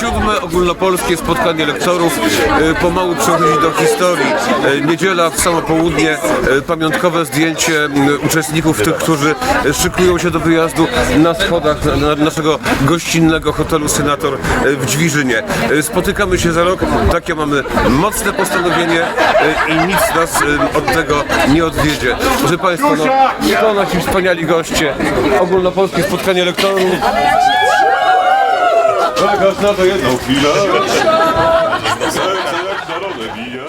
siódme ogólnopolskie spotkanie lektorów e, pomału przechodzi do historii. E, Niedziela w samo południe, pamiątkowe zdjęcie uczestników, tych, którzy szykują się do wyjazdu na schodach na- na- naszego gościnnego hotelu Senator w Dźwiżynie. Spotykamy się za rok, takie mamy mocne postanowienie i nic nas od tego nie odwiedzie. Proszę Państwa, no, to nasi wspaniali goście, ogólnopolskie spotkanie lektorów. Czekać na to jak szalone bije.